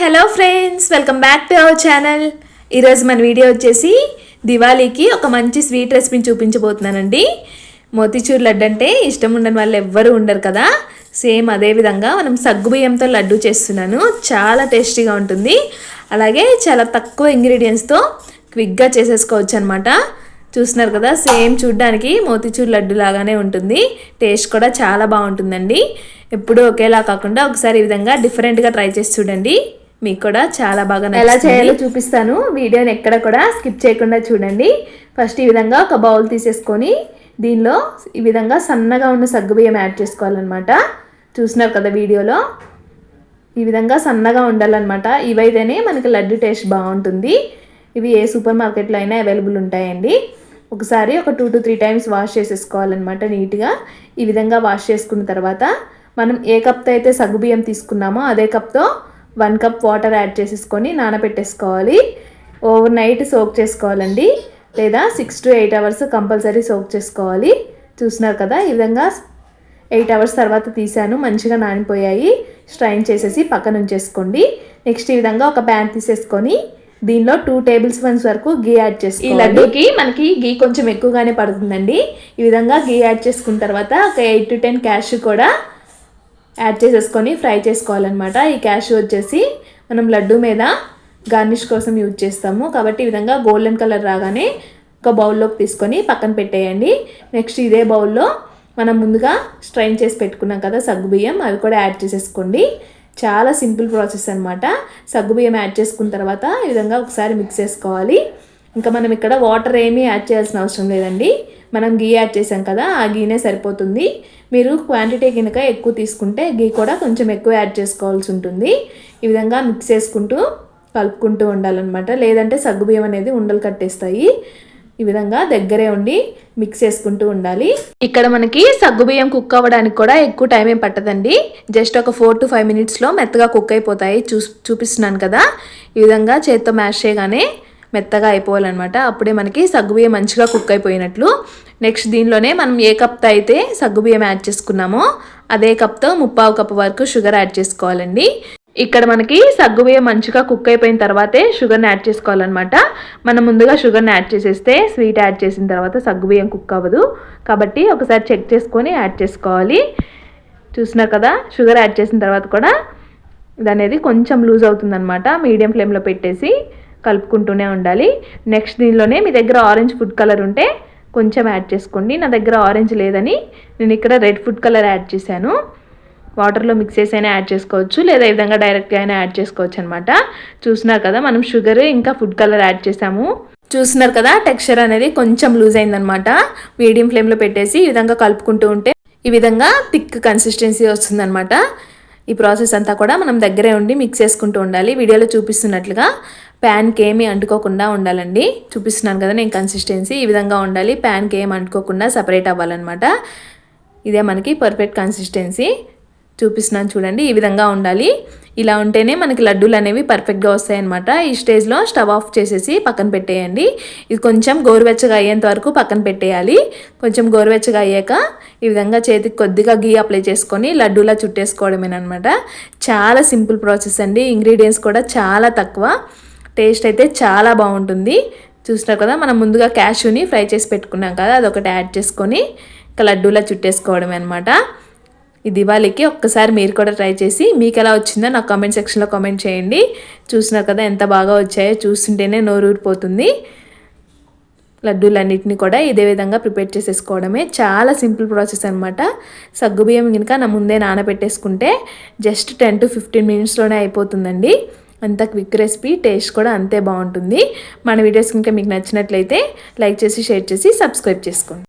Hello friends welcome back to our channel ఈరోజు మన video వచ్చేసి దివాళీకి ఒక మంచి స్వీట్ రెసిపీని చూపించబోతున్నానండి. మోతీచూర్ లడ్డు అంటే ఇష్టం ఉండని వాళ్ళు ఎవ్వరూ ఉండరు కదా. సేమ్ అదే విధంగా మనం సగ్గుబియ్యంతో లడ్డు చేస్తున్నాను. చాలా టేస్టీగా ఉంటుంది. అలాగే చాలా తక్కువ ఇంగ్రీడియంట్స్తో క్విక్గా చేసేసుకోవచ్చు అనమాట చూస్తున్నారు కదా సేమ్ చూడ్డానికి మోతీచూర్ లడ్డు లాగానే ఉంటుంది. టేస్ట్ కూడా చాలా బాగుంటుందండి. ఎప్పుడూ ఒకేలా కాకుండా ఒకసారి ఈ విధంగా డిఫరెంట్గా ట్రై చేసి చూడండి. మీకు కూడా చాలా బాగా ఎలా చేయాలో చూపిస్తాను. వీడియోని ఎక్కడ కూడా స్కిప్ చేయకుండా చూడండి. ఫస్ట్ ఈ విధంగా ఒక బౌల్ తీసేసుకొని దీనిలో ఈ విధంగా సన్నగా ఉన్న సగ్గుబియ్యం యాడ్ చేసుకోవాలన్నమాట. చూస్తున్నారు కదా వీడియోలో? ఈ విధంగా సన్నగా ఉండాలన్నమాట. ఇవైతేనే మనకి లడ్డు టేస్ట్ బాగుంటుంది. ఇవి ఏ సూపర్ మార్కెట్లో అయినా అవైలబుల్ ఉంటాయండి. ఒకసారి ఒక two to three times wash చేసేసుకోవాలన్నమాట నీట్గా. ఈ విధంగా వాష్ చేసుకున్న తర్వాత మనం ఏ కప్తో అయితే సగ్గుబియ్యం తీసుకున్నామో అదే కప్తో వన్ కప్ వాటర్ యాడ్ చేసేసుకొని నానబెట్టేసుకోవాలి. ఓవర్ నైట్ సోక్ చేసుకోవాలండి. లేదా six to eight hours compulsory soak చేసుకోవాలి. చూస్తున్నారు కదా ఈ విధంగా ఎయిట్ అవర్స్ తర్వాత తీసాను మంచిగా నానిపోయాయి. స్ట్రైన్ చేసేసి పక్కన ఉంచేసుకోండి. నెక్స్ట్ ఈ విధంగా ఒక ప్యాన్ తీసేసుకొని దీనిలో టూ టేబుల్ స్పూన్స్ వరకు గీ యాడ్ చేసి ఈ లడ్డూకి మనకి గీ కొంచెం ఎక్కువగానే పడుతుందండి. ఈ విధంగా గీ యాడ్ చేసుకున్న తర్వాత ఒక ఎయిట్ టు టెన్ క్యాష్ కూడా యాడ్ చేసేసుకొని ఫ్రై చేసుకోవాలన్నమాట. ఈ క్యాష్ వచ్చేసి మనం లడ్డు మీద గార్నిష్ కోసం యూజ్ చేస్తాము. కాబట్టి ఈ విధంగా గోల్డెన్ కలర్ రాగానే ఒక బౌల్లోకి తీసుకొని పక్కన పెట్టేయండి. నెక్స్ట్ ఇదే బౌల్లో మనం ముందుగా స్ట్రైన్ చేసి పెట్టుకున్నాం కదా సగ్గుబియ్యం అవి కూడా యాడ్ చేసేసుకోండి. చాలా సింపుల్ ప్రాసెస్ అనమాట సగ్గుబియ్యం యాడ్ చేసుకున్న తర్వాత ఈ విధంగా ఒకసారి మిక్స్ చేసుకోవాలి. ఇంకా మనం ఇక్కడ వాటర్ ఏమీ యాడ్ చేయాల్సిన అవసరం లేదండి. మనం గీ యాడ్ చేసాం కదా ఆ గీనే సరిపోతుంది. మీరు క్వాంటిటీ కనుక ఎక్కువ తీసుకుంటే గీ కూడా కొంచెం ఎక్కువ యాడ్ చేసుకోవాల్సి ఉంటుంది. ఈ విధంగా మిక్స్ చేసుకుంటూ కలుపుకుంటూ ఉండాలన్నమాట. లేదంటే సగ్గుబియ్యం అనేది ఉండలు కట్టేస్తాయి. ఈ విధంగా దగ్గరే ఉండి మిక్స్ చేసుకుంటూ ఉండాలి. ఇక్కడ మనకి సగ్గుబియ్యం కుక్ అవ్వడానికి కూడా ఎక్కువ టైం ఏం పట్టదండి. జస్ట్ ఒక ఫోర్ టు ఫైవ్ మినిట్స్లో మెత్తగా కుక్ అయిపోతాయి. చూ చూపిస్తున్నాను కదా. ఈ విధంగా చేత్తో మ్యాష్ చేయగానే మెత్తగా అయిపోవాలన్నమాట. అప్పుడే మనకి సగ్గుబియ్యం మంచిగా కుక్ అయిపోయినట్లు. నెక్స్ట్ దీనిలోనే మనం ఏ కప్తో అయితే సగ్గుబియ్యం యాడ్ చేసుకున్నామో అదే కప్తో ముప్పావు కప్పు వరకు షుగర్ యాడ్ చేసుకోవాలండి. ఇక్కడ మనకి సగ్గుబియ్యం మంచిగా కుక్ అయిపోయిన తర్వాతే షుగర్ని యాడ్ చేసుకోవాలన్నమాట. మనం ముందుగా షుగర్ని యాడ్ చేసేస్తే స్వీట్ యాడ్ చేసిన తర్వాత సగ్గుబియ్యం కుక్ అవ్వదు. కాబట్టి ఒకసారి చెక్ చేసుకొని యాడ్ చేసుకోవాలి. చూసినారు కదా షుగర్ యాడ్ చేసిన తర్వాత కూడా ఇది అనేది కొంచెం లూజ్ అవుతుందన్నమాట. మీడియం ఫ్లేమ్లో పెట్టేసి కలుపుకుంటూనే ఉండాలి. నెక్స్ట్ దీనిలోనే మీ దగ్గర ఆరెంజ్ ఫుడ్ కలర్ ఉంటే కొంచెం యాడ్ చేసుకోండి. నా దగ్గర ఆరెంజ్ లేదని నేను ఇక్కడ రెడ్ ఫుడ్ కలర్ యాడ్ చేశాను. వాటర్లో మిక్స్ చేసి అయినా యాడ్ చేసుకోవచ్చు. లేదా ఈ విధంగా డైరెక్ట్గా అయినా యాడ్ చేసుకోవచ్చు అనమాట చూసినారు కదా మనం షుగర్ ఇంకా ఫుడ్ కలర్ యాడ్ చేసాము చూసినారు కదా టెక్స్చర్ అనేది కొంచెం లూజ్ అయిందనమాట మీడియం ఫ్లేమ్లో పెట్టేసి ఈ విధంగా కలుపుకుంటూ ఉంటే ఈ విధంగా థిక్ కన్సిస్టెన్సీ వస్తుందన్నమాట. ఈ ప్రాసెస్ అంతా కూడా మనం దగ్గరే ఉండి మిక్స్ చేసుకుంటూ ఉండాలి. వీడియోలో చూపిస్తున్నట్లుగా ప్యాన్కి ఏమి అంటుకోకుండా ఉండాలండి. చూపిస్తున్నాను కదా నేను కన్సిస్టెన్సీ ఈ విధంగా ఉండాలి. ప్యాన్కి ఏమి అంటుకోకుండా సపరేట్ అవ్వాలన్నమాట. ఇదే మనకి పర్ఫెక్ట్ కన్సిస్టెన్సీ చూపిస్తున్నాను చూడండి ఈ విధంగా ఉండాలి. ఇలా ఉంటేనే మనకి లడ్డూలు అనేవి పర్ఫెక్ట్గా వస్తాయన్నమాట. ఈ స్టేజ్లో స్టవ్ ఆఫ్ చేసేసి పక్కన పెట్టేయండి. ఇది కొంచెం గోరువెచ్చగా అయ్యేంత వరకు పక్కన పెట్టేయాలి. కొంచెం గోరువెచ్చగా అయ్యాక ఈ విధంగా చేతికి కొద్దిగా గీ అప్లై చేసుకొని లడ్డూలా చుట్టేసుకోవడమేనమాట చాలా సింపుల్ ప్రాసెస్ అండి. ఇంగ్రీడియంట్స్ కూడా చాలా తక్కువ. టేస్ట్ అయితే చాలా బాగుంటుంది. చూసినారు కదా మనం ముందుగా క్యాష్యూని ఫ్రై చేసి పెట్టుకున్నాం కదా అదొకటి యాడ్ చేసుకొని ఇంకా లడ్డూలా చుట్టేసుకోవడమే అనమాట ఈ దివాళీకి ఒక్కసారి మీరు కూడా ట్రై చేసి మీకు ఎలా వచ్చిందో నాకు కామెంట్ సెక్షన్లో కామెంట్ చేయండి. చూసినారు కదా ఎంత బాగా వచ్చాయో చూస్తుంటేనే నోరు ఊరిపోతుంది. లడ్డూలన్నింటినీ కూడా ఇదే విధంగా ప్రిపేర్ చేసేసుకోవడమే. చాలా సింపుల్ ప్రాసెస్ అనమాట సగ్గుబియ్యం కనుక నా ముందే నానబెట్టేసుకుంటే జస్ట్ టెన్ టు ఫిఫ్టీన్ మినిట్స్లోనే అయిపోతుందండి. అంత క్విక్ రెసిపీ టేస్ట్ కూడా అంతే బాగుంటుంది. మన వీడియోస్ కనుక మీకు నచ్చినట్లయితే లైక్ చేసి షేర్ చేసి సబ్స్క్రైబ్ చేసుకోండి.